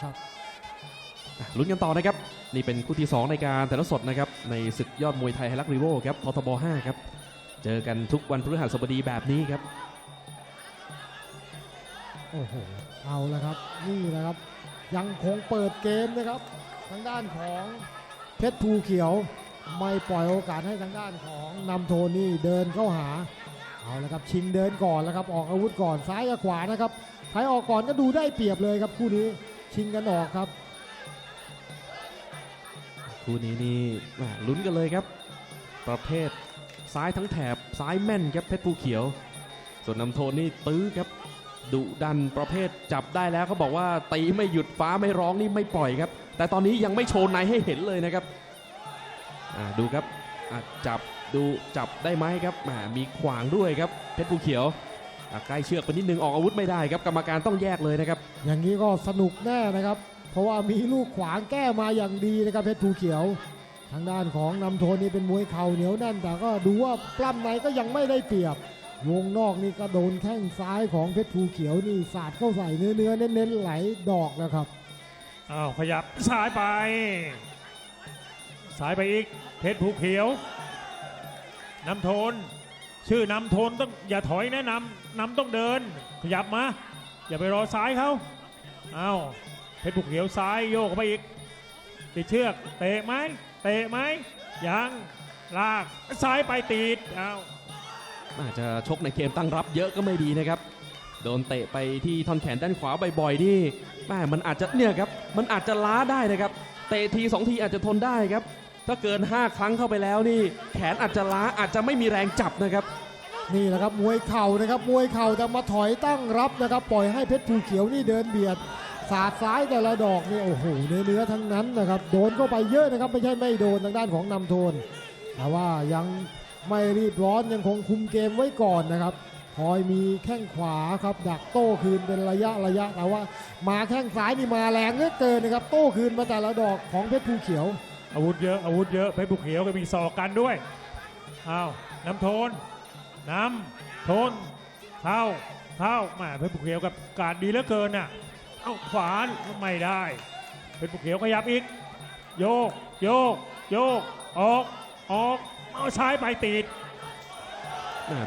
ครับอะลุ้นกันต่อนะครับ นี่เป็นคู่ที่ 2 ในการแต่ละสดนะครับ ในศึกยอดมวยไทยไฮรักรีโวครับคอทบ 5 ครับ เจอกันทุกวันพฤหัสบดีแบบนี้ครับ โอ้โห เอาละครับ นี่นะครับ ยังคงเปิดเกมนะครับ ทางด้านของเพชรภูเขียว ไม่ปล่อยโอกาสให้ทางด้านของนำโทนี่เดินเข้าหา เอาละครับชิงเดินก่อนแล้วครับ ออกอาวุธก่อนซ้ายกับขวานะครับ ใครออกก่อนก็ดูได้เปรียบเลยครับคู่นี้ ชิงกันออกครับ คู่นี้นี่ลุ้นกันเลยครับ ประเภทซ้ายทั้งแถบซ้ายแม่นครับเพชรภูเขียว ส่วนนำโทนนี่ตื้อครับดุดันประเภทจับได้แล้วเขาบอกว่าตีไม่หยุดฟ้าไม่ร้องนี่ไม่ปล่อยครับ แต่ตอนนี้ยังไม่โชว์ในให้เห็นเลยนะครับดูครับจับดูจับได้ไหมครับมีขวางด้วยครับเพชรภูเขียว ใกล้เชือกไปนิดนึงออกอาวุธไม่ได้ครับกรรมการต้องแยกเลยนะครับ อย่างนี้ก็สนุกแน่นะครับ เพราะว่ามีลูกขวางแก้มาอย่างดีนะครับเพชรภูเขียว ทางด้านของนำโทนนี่เป็นมวยเข่าเหนียวแน่น แต่ก็ดูว่าปล้ำในก็ยังไม่ได้เปรียบ วงนอกนี่ก็โดนแข้งซ้ายของเพชรภูเขียวนี่สาดเข้าใส่เนื้อเนื้อๆเน้นๆไหลดอกแล้วครับอ้าวขยับซ้ายไปซ้ายไปอีกเพชรภูเขียวนำโทน ชื่อนำโทนต้องอย่าถอยแนะนำนำต้องเดิน ขยับมา อย่าไปรอซ้ายเขาเอ้าเพชรภูเขียวซ้ายโยกเข้าไปอีก ติดเชือกเตะไหมเตะไหมยังลากซ้ายไปติดอ้าวอาจจะชกในเกมตั้งรับเยอะก็ไม่ดีนะครับ โดนเตะไปที่ท่อนแขนด้านขวาบ่อยๆนี่แม่มันอาจจะเนี่ยครับมันอาจจะล้าได้นะครับ เตะทีสองทีอาจจะทนได้ครับ ถ้าเกิน 5 ครั้งเข้าไปแล้วนี่ แขนอาจจะล้าอาจจะไม่มีแรงจับนะครับ นี่แหละครับมวยเข่านะครับมวยเข่าแต่มาถอยตั้งรับนะครับปล่อยให้เพชรภูเขียวนี่เดินเบียดสาดซ้ายแต่ละดอกนี่โอ้โหเนื้อๆทั้งนั้นนะครับโดนเข้าไปเยอะนะครับไม่ใช่ไม่โดนทางด้านของนำโทนแต่ว่ายังไม่รีบร้อนยังคงคุมเกมไว้ก่อนนะครับคอยมีแข้งขวาครับดักโต้คืนเป็นระยะระยะแต่ว่า มาแข้งซ้ายนี่มาแรงเหลือเกินนะครับ โต้คืนมาแต่ละดอกของเพชรภูเขียว อาวุธเยอะอาวุธเยอะเพชรภูเขียวก็มีศอกกันด้วยอ้าวนำโทนน้ำโทนเข้าเข้าแหมาเพชรภูเขียวกับการดีเหลือเกินน่ะเอ้าขวานไม่ได้เพชรภูเขียวขยับอีกโยกโยกโยกออกออกเอาซ้ายไปติด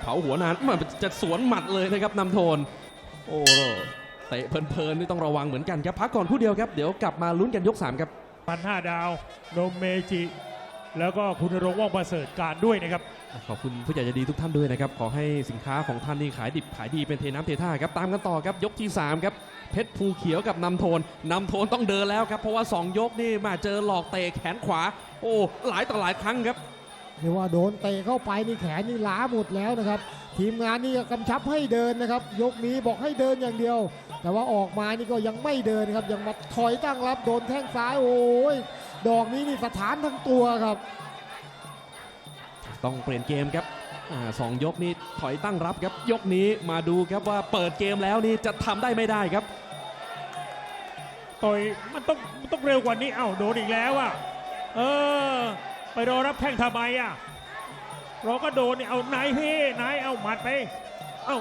เผาหัวนานมันจะสวนหมัดเลยนะครับนำโทน โอ้เตะเพลินๆนี่ต้องระวังเหมือนกันครับพักก่อนคู่เดียวครับ เดี๋ยวกลับมาลุ้นกันยก3ครับ พันห้าดาวโนมเมจิ แล้วก็คุณรงว่องประเสริฐการด้วยนะครับ ขอบคุณผู้ใหญ่ใจดีทุกท่านด้วยนะครับ ขอให้สินค้าของท่านนี่ขายดิบขายดีเป็นเทน้ำเทท่าครับ ตามกันต่อครับ ยกที่ 3 ครับ เพชรภูเขียวกับนำโทนนำโทนต้องเดินแล้วครับ เพราะว่า 2 ยกนี่มาเจอหลอกเตะแขนขวา โอ้ หลายต่อหลายครั้งครับ เรียกว่าโดนเตะเข้าไปนี่แขนนี่ล้าหมดแล้วนะครับ ทีมงานนี่ก็กำชับให้เดินนะครับ ยกนี้บอกให้เดินอย่างเดียว แต่ว่าออกมานี่ก็ยังไม่เดินครับ ยังมาถอยตั้งรับโดนแข้งซ้ายโอ้ยดอกนี้นี่สถานทั้งตัวครับ ต้องเปลี่ยนเกมครับอาสองยกนี้ถอยตั้งรับครับ ยกนี้มาดูครับว่าเปิดเกมแล้วนี่จะทำได้ไม่ได้ครับต่อยมันต้องมันต้องเร็วกว่านี้เอ้าโดนอีกแล้วอะเออ ไปรอรับแข้งทำไมอะเราก็โดนนี่เอานายพี่นายเอาหมัดไป เอ้า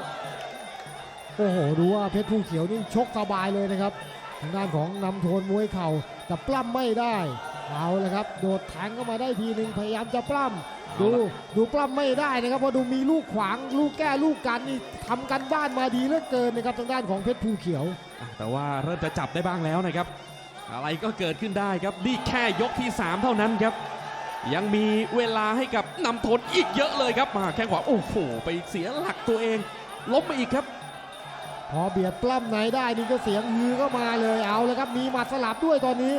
โอ้โหดูว่าเพชรภูเขียวนี่ชกสบายเลยนะครับทางด้านของนำโทนมวยเข่าแต่ปล้ำไม่ได้เอาละครับ โดดแทงเข้ามาได้ทีหนึ่งพยายามจะปล้ำดูดูปล้ำไม่ได้นะครับเพราะดูมีลูกขวางลูกแก้ลูกกันนี่ทำกันบ้านมาดีเหลือเกินนะครับทางด้านของเพชรภูเขียวอะแต่ว่าเริ่มจะจับได้บ้างแล้วนะครับ อะไรก็เกิดขึ้นได้ครับนี่แค่ยกที่ 3 เท่านั้นครับ ยังมีเวลาให้กับนำทนอีกเยอะเลยครับมาแข้งขวาโอ้โหไปเสียหลักตัวเองล้มไปอีกครับ พอเบียดปล้ำไหนได้นี่ก็เสียงฮือก็มาเลยเอาเลยครับ มีหมัดสลับด้วยตอนนี้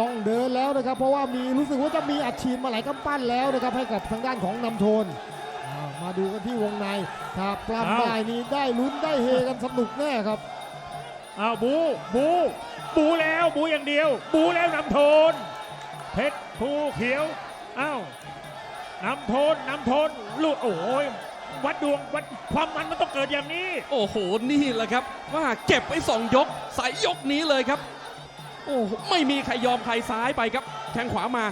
ต้องเดินแล้วนะครับ เพราะว่ามีรู้สึกว่าจะมีอัดฉีดมาหลายกำปั้นแล้วนะครับ ให้กับทางด้านของนำโทนอ่ามาดูกันที่วงในถ้าปล้ำได้นี่ได้ลุ้นได้เฮกันสนุกแน่ครับเอาบูบูบูแล้วบูอย่างเดียว บูแล้วนำโทนเพชรภูเขียวเอ้านำโทนนำโทนลูกโอ้ยวัดดวงวัดความมันมันต้องเกิดอย่างนี้ โอ้โห นี่แหละครับ ว่าเก็บไว้สองยกใส่ยกนี้เลยครับ โอ้โหไม่มีใครยอมใครซ้ายไปครับ แทงขวามา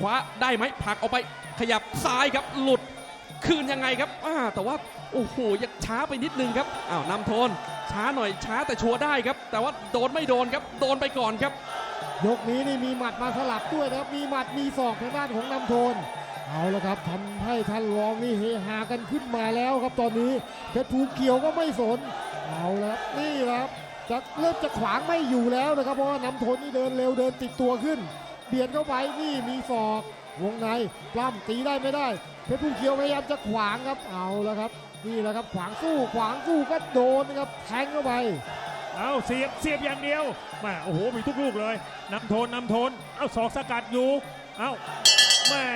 ขวาได้ไหมผลักออกไป ขยับซ้ายครับ หลุด คืนยังไงครับอ่าแต่ว่า โอ้โห ยังช้าไปนิดนึงครับ อ้าวนำโทน ช้าหน่อยช้าแต่ชัวร์ได้ครับ แต่ว่าโดนไม่โดนครับ โดนไปก่อนครับ ยกนี้นี่มีหมัดมาสลับด้วยนะครับ มีหมัดมีศอกทางด้านของนำโทน เอาละครับทำให้ท่านรองนี่เฮฮากันขึ้นมาแล้วครับตอนนี้เพชรภูเขียวก็ไม่สน เอาละนี่ครับจะเริ่มจะขวางไม่อยู่แล้วนะครับ เพราะว่านำโทนนี่เดินเร็วเดินติดตัวขึ้น เบียดเข้าไปนี่มีศอกวงในปล้ำตีได้ไม่ได้ เพชรภูเขียวพยายามจะขวางครับเอาละครับ นี่แหละครับขวางสู้ขวางสู้ก็โดนนะครับแทงเข้าไป เอาเสียบเสียบอย่างเดียวแม่โอ้โหมีทุกลูกเลยนำโทนนำโทนเอาศอกสกัดอยู่เอาแม่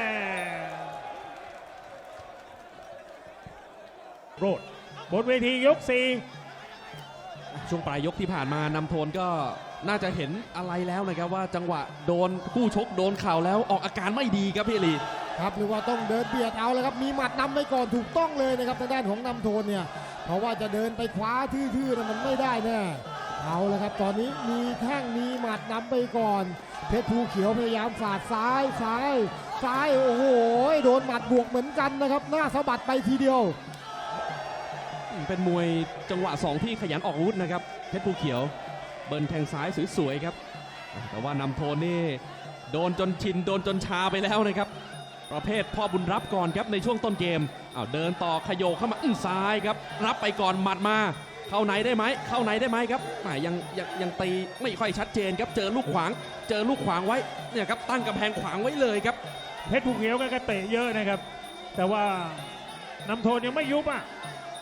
โรดบนเวทียกสี่ช่วงปลายยกที่ผ่านมานำโทนก็น่าจะเห็นอะไรแล้วนะครับว่าจังหวะโดนคู่ชกโดนเข่าแล้วออกอาการไม่ดีครับพี่ลีครับหรือว่าต้องเดินเบียดเอาเลยครับมีหมัดนำไปก่อนถูกต้องเลยนะครับทางด้านของนำโทนเนี่ยเพราะว่าจะเดินไปคว้าทื่อๆนะมันไม่ได้แน่ เอาละครับ ตอนนี้มีแข้งมีหมัดนำไปก่อน เพชรภูเขียวพยายามฝาดซ้ายซ้ายซ้ายโอ้โหโดนหมัดบวกเหมือนกันนะครับ หน้าสะบัดไปทีเดียว เป็นมวยจังหวะ2ที่ขยันออกอาวุธนะครับ เพชรภูเขียว เบิร์นแทงซ้ายสวยๆครับ แต่ว่านำโทนี่โดนจนชินโดนจนชาไปแล้วนะครับ ประเภทพ่อบุญรับก่อนครับในช่วงต้นเกมอ้าวเดินต่อขยโยเข้ามาอื้อซ้ายครับ รับไปก่อนหมัดมา เข้าไหนได้ไหมเข้าไหนได้ไหมครับหมยังยังยังตีไม่ค่อยชัดเจนครับเจอลูกขวาง เจอลูกขวางไว้เนี่ยครับตั้งกำแพงขวางไว้เลยครับเพชรภูเขียวก็กระเตะเยอะนะครับ แต่ว่าน้ำโทนยังไม่ยุบอะ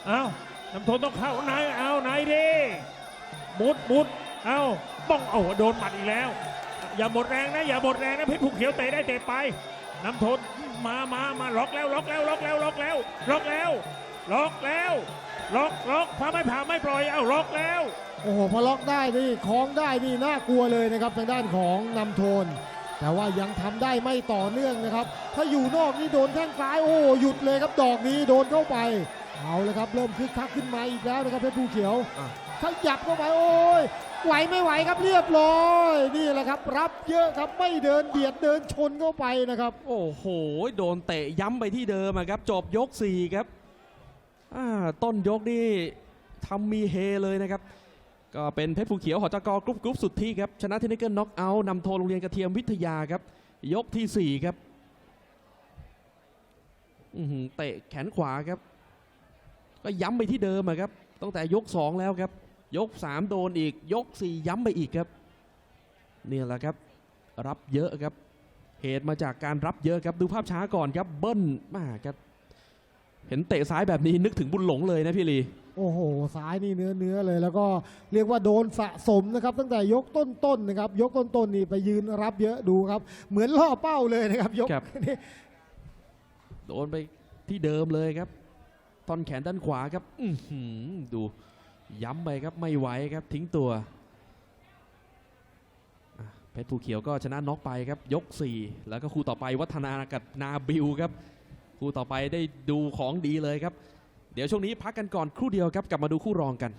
เอาน้ำโทนต้องเข้าไหนเอาไหนดิมุดมุดเอาบ้องโอ้โหโดนหมัดอีกแล้ว อย่าหมดแรงนะอย่าหมดแรงนะเพชรภูเขียวเตะได้เตะไป น้ำโทนมามามาล็อกแล้วล็อกแล้วล็อกแล้วล็อกแล้วล็อกแล้ว ล็อกแล้วล็อกล็อกพาไม่ผ่าไม่ปล่อยเอาล็อกแล้ว โอ้โหพอล็อกได้นี่คล้องได้นี่น่ากลัวเลยนะครับทางด้านของนำโทน แต่ว่ายังทำได้ไม่ต่อเนื่องนะครับ ถ้าอยู่นอกนี่โดนแข้งซ้ายโอ้โหหยุดเลยครับดอกนี้โดนเข้าไปเอาเลยครับเริ่มคึกคักขึ้นมาอีกแล้วนะครับเพชรภูเขียวอะขยับเข้าไปโอ้ยไหวไม่ไหวครับเรียบร้อยนี่แหละครับ รับเยอะครับไม่เดินเบียดเดินชนเข้าไปนะครับ โอ้โห โดนเตะย้ำไปที่เดิมอะครับ จบยก4ครับ อ่าต้นยกนี่ทำมีเฮเลยนะครับ ก็เป็นเพชรภูเขียวหอจกกรุ๊ปกรุ๊ปสุดที่ครับ ชนะเทคนิเกิลน็อกเอาท์นำโทรโรงเรียนกระเทียมวิทยาครับ ยกทีสี่ 4 ครับเตะแขนขวาครับ ก็ย้ำไปที่เดิมครับ ตั้งแต่ยก 2 แล้วครับ ยก 3 โดนอีก ยก 4 ย้ำไปอีกครับเนี่ยแหละครับ รับเยอะครับ เหตุมาจากการรับเยอะครับ ดูภาพช้าก่อนครับ เบิ้ลมาครับ เห็นเตะซ้ายแบบนี้นึกถึงบุญหลงเลยนะพี่ลี โอ้โหซ้ายนี่เนื้อเนื้อเลย แล้วก็เรียกว่าโดนสะสมนะครับ ตั้งแต่ยกต้นๆนะครับ ยกต้นๆนี่ไปยืนรับเยอะดูครับ เหมือนล่อเป้าเลยนะครับ ยกครับ นี่โดนไปที่เดิมเลยครับท่อนแขนด้านขวาครับ อื้อหือดูย้ำไปครับไม่ไหวครับทิ้งตัวอะเพชรภูเขียวก็ชนะน็อกไปครับ ยก 4 แล้วก็คู่ต่อไปวัฒนากับนาบิวครับ คู่ต่อไปได้ดูของดีเลยครับ เดี๋ยวช่วงนี้พักกันก่อนครู่เดียวครับกลับมาดูคู่รองกัน